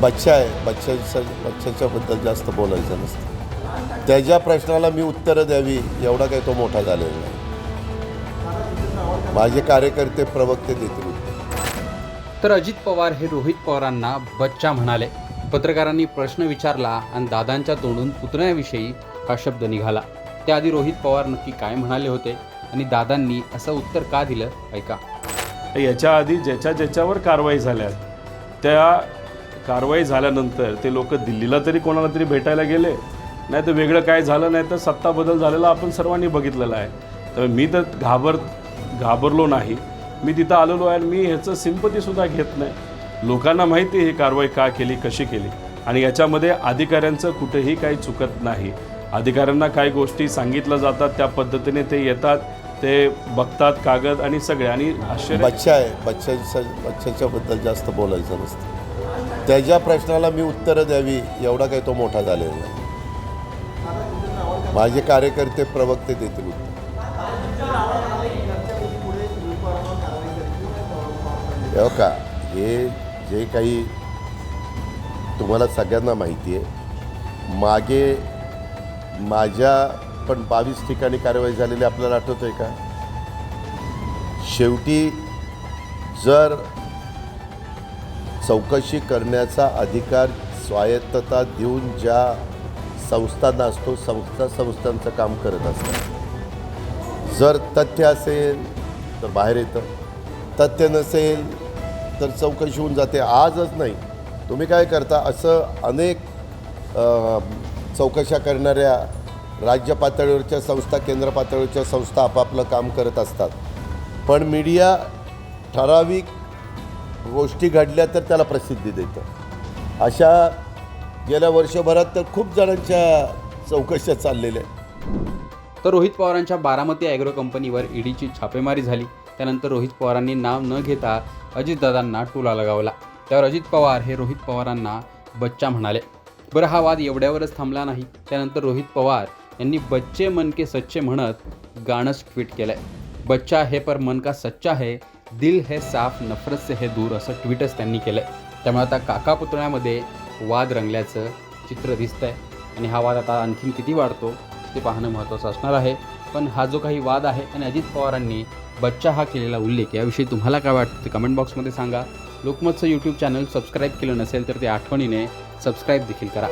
बच्चा आहे बच्च्याच्या बच्च्याच्याबद्दल जास्त बोलायचं नसतं. त्याच्या प्रश्नाला मी उत्तरं द्यावी एवढा काही तो मोठा झालेला नाही. माझे कार्यकर्ते प्रवक्ते देतील. तर अजित पवार हे रोहित पवारांना बच्चा म्हणाले. पत्रकारांनी प्रश्न विचारला आणि दादांच्या तोंडून पुतण्याविषयी हा शब्द निघाला. त्याआधी रोहित पवार नक्की काय म्हणाले होते आणि दादांनी असं उत्तर का दिलं ऐका. याच्या आधी ज्याच्या ज्याच्यावर कारवाई झाल्या त्या कारवाई झाल्यानंतर ते लोक दिल्लीला तरी कोणाला तरी भेटायला गेले. नाही तर वेगळं काय झालं नाही तर सत्ता बदल झालेला आपण सर्वांनी बघितलेला आहे. तर मी तर घाबर घाबरलो नाही. मी तिथं आलेलो आहे आणि मी ह्याचं सिंपतीसुद्धा घेत नाही. लोकांना माहिती आहे ही कारवाई का केली कशी केली. आणि याच्यामध्ये अधिकाऱ्यांचं कुठेही काही चुकत नाही. अधिकाऱ्यांना काही गोष्टी सांगितल्या जातात त्या पद्धतीने ते येतात ते बघतात कागद आणि सगळे. आणि आश्चर्य बच्चा आहे. बच्चाच्या बच्चाच्याबद्दल जास्त बोलायचं नसतं. त्याच्या प्रश्नाला मी उत्तरं द्यावी एवढा काही तो मोठा झालेला नाही. माझे कार्यकर्ते प्रवक्ते देतील उत्तर. हो का हे जे काही तुम्हाला सगळ्यांना माहिती आहे मागे माझ्या पण बावीस ठिकाणी कारवाई झालेली आपल्याला आठवतं आहे का? शेवटी जर चौकशी करण्याचा अधिकार स्वायत्तता देऊन ज्या संस्थांना असतो संस्था संस्थांचं काम करत असतात. जर तथ्य असेल तर बाहेर येतं. तथ्य नसेल तर चौकशी होऊन जाते. आजच नाही. तुम्ही काय करता? असं अनेक चौकशा करणाऱ्या राज्य पातळीवरच्या संस्था केंद्र पातळीवरच्या संस्था आपापलं काम करत असतात. पण मीडिया ठराविक गोष्टी घडल्या तर त्याला प्रसिद्धी देतं. अशा गेल्या वर्षभरात तर खूप जणांच्या चौकशा चाललेल्या आहेत. तर रोहित पवारांच्या बारामती ॲग्रो कंपनीवर ईडीची छापेमारी झाली. त्यानंतर रोहित पवारांनी नाव न घेता अजितदादांना टोला लगावला. त्यावर अजित पवार हे रोहित पवारांना बच्चा म्हणाले. बरं हा वाद एवढ्यावरच थांबला नाही. त्यानंतर रोहित पवार यांनी बच्चे मन के सच्चे म्हणत गाणंच ट्विट केलं आहे बच्चा है पर मन का सच्चा है दिल है साफ नफरत से है दूर असं ट्विटच त्यांनी केलं आहे त्यामुळे आता काका पुतळ्यामध्ये वाद रंगल्याचं चित्र दिसतंय. आणि हा वाद आता आणखीन किती वाढतो ते पाहणं महत्त्वाचं असणार आहे. पण हा जो काही वाद आहे आणि अजित पवारांनी बच्चा हा केलेला उल्लेख याविषयी तुम्हाला काय वाटतं ते कमेंट बॉक्समध्ये सांगा. लोकमतचं यूट्यूब चॅनल सबस्क्राईब केलं नसेल तर ते आठवणीने सबस्क्राईब देखील करा.